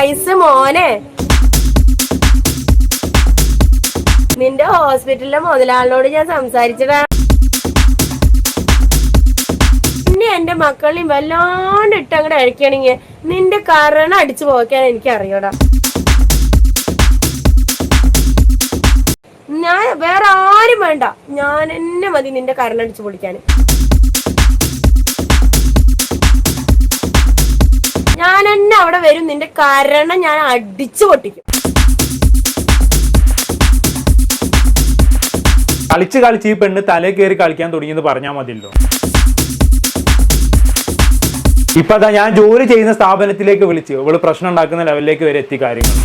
കൈസ് മോനെ. നിന്റെ ഹോസ്പിറ്റലിലെ മുതലാളിനോട് ഞാൻ സംസാരിച്ചടാ പിന്നെ എന്റെ മക്കളെയും വല്ലാണ്ട് ഇട്ട് അങ്ങോട്ട് അഴിക്കണെങ്കിൽ നിന്റെ കാരണം അടിച്ചു പോക്കാൻ എനിക്ക് അറിയടാ ഞാൻ വേറെ ആരും വേണ്ട. ഞാൻ എന്നെ മതി നിന്റെ കരണം അടിച്ചു പൊളിക്കാൻ അവിടെ വരും നിന്റെ കരണം ഞാൻ അടിച്ചു പൊട്ടിക്കും. കളിച്ച് കളിച്ച് ഈ പെണ്ണ് തലേ കയറി കളിക്കാൻ തുടങ്ങിയെന്ന് പറഞ്ഞാൽ മതിയല്ലോ. ഇപ്പൊ അതാ ഞാൻ ജോലി ചെയ്യുന്ന സ്ഥാപനത്തിലേക്ക് വിളിച്ച് ഇവൾ പ്രശ്നം ഉണ്ടാക്കുന്ന ലെവലിലേക്ക് വരെ എത്തി കാര്യങ്ങൾ.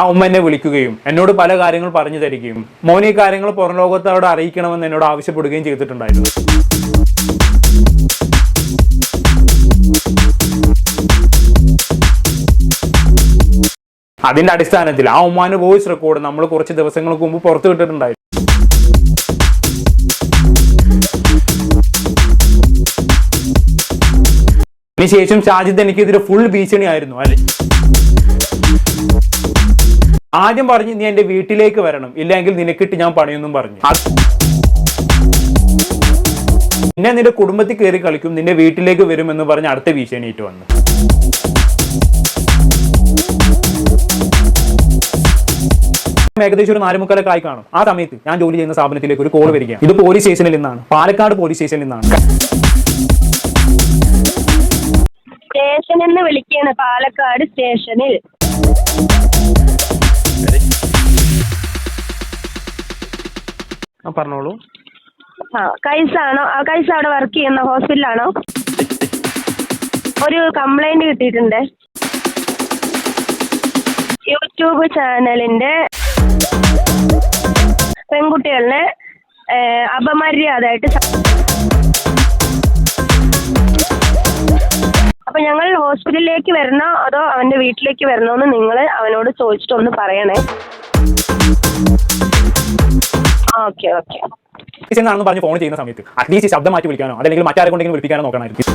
ആ ഉമ്മ എന്നെ വിളിക്കുകയും എന്നോട് പല കാര്യങ്ങൾ പറഞ്ഞു തരികയും മോനെ കാര്യങ്ങൾ പുറം ലോകത്തോട് അറിയിക്കണമെന്ന് എന്നോട് ആവശ്യപ്പെടുകയും ചെയ്തിട്ടുണ്ടായിരുന്നു. അതിന്റെ അടിസ്ഥാനത്തിൽ ആ ഉമ്മാന്റെ വോയിസ് റെക്കോർഡ് നമ്മൾ കുറച്ച് ദിവസങ്ങൾക്ക് മുമ്പ് പുറത്തു വിട്ടിട്ടുണ്ടായിരുന്നു അതിനുശേഷം ഷാജിദ് എനിക്കെതിരെ ഫുൾ ഭീഷണിയായിരുന്നു അല്ലെ? ആദ്യം പറഞ്ഞു നീ എന്റെ വീട്ടിലേക്ക് വരണം. ഇല്ലെങ്കിൽ നിനക്കിട്ട് ഞാൻ പണിയൊന്നും പറഞ്ഞു. പിന്നെ നിന്റെ കുടുംബത്തിൽ കയറി കളിക്കും നിന്റെ വീട്ടിലേക്ക് വരുമെന്ന് പറഞ്ഞ് അടുത്ത ഭീഷണിയിട്ട് വന്നു. ഏകദേശം ഒരു നാലുമുക്കാലൊക്കെ ആയി കാണും. ആ സമയത്ത് ഞാൻ ജോലി ചെയ്യുന്ന സ്ഥാപനത്തിലേക്ക് ഒരു കോൾ വരികയാണ്. ഇത് പോലീസ് സ്റ്റേഷനിൽ നിന്നാണ്. പാലക്കാട് പോലീസ് സ്റ്റേഷനിൽ നിന്നാണ്. സ്റ്റേഷനിൽ നിന്ന് പാലക്കാട് സ്റ്റേഷനിൽ. ആ, പറഞ്ഞോളൂ. ആ കൈസാണോ ആ കൈസ അവിടെ വർക്ക് ചെയ്യുന്ന ഹോസ്പിറ്റലാണോ ഒരു കംപ്ലൈന്റ് കിട്ടിയിട്ടുണ്ട്. യൂട്യൂബ് ചാനലിന്റെ പെൺകുട്ടികളെ ഏഹ്, അപമര്യാദയായിട്ട് അപ്പൊ ഞങ്ങൾ ഹോസ്പിറ്റലിലേക്ക് വരണോ അതോ അവന്റെ വീട്ടിലേക്ക് വരണോ എന്ന് നിങ്ങൾ അവനോട് ചോദിച്ചിട്ട് ഒന്ന് പറയണേ. Okay okay. എന്നാണെന്ന് പറഞ്ഞ് ഫോൺ ചെയ്യുന്ന സമയത്ത് അറ്റ്ലീസ്റ്റ് ശബ്ദം മാറ്റി വിളിക്കാനോ അല്ലെങ്കിൽ മറ്റാരെ കൊണ്ടെങ്കിലും വിളിപ്പിക്കാനോ നോക്കണമായിരിക്കും.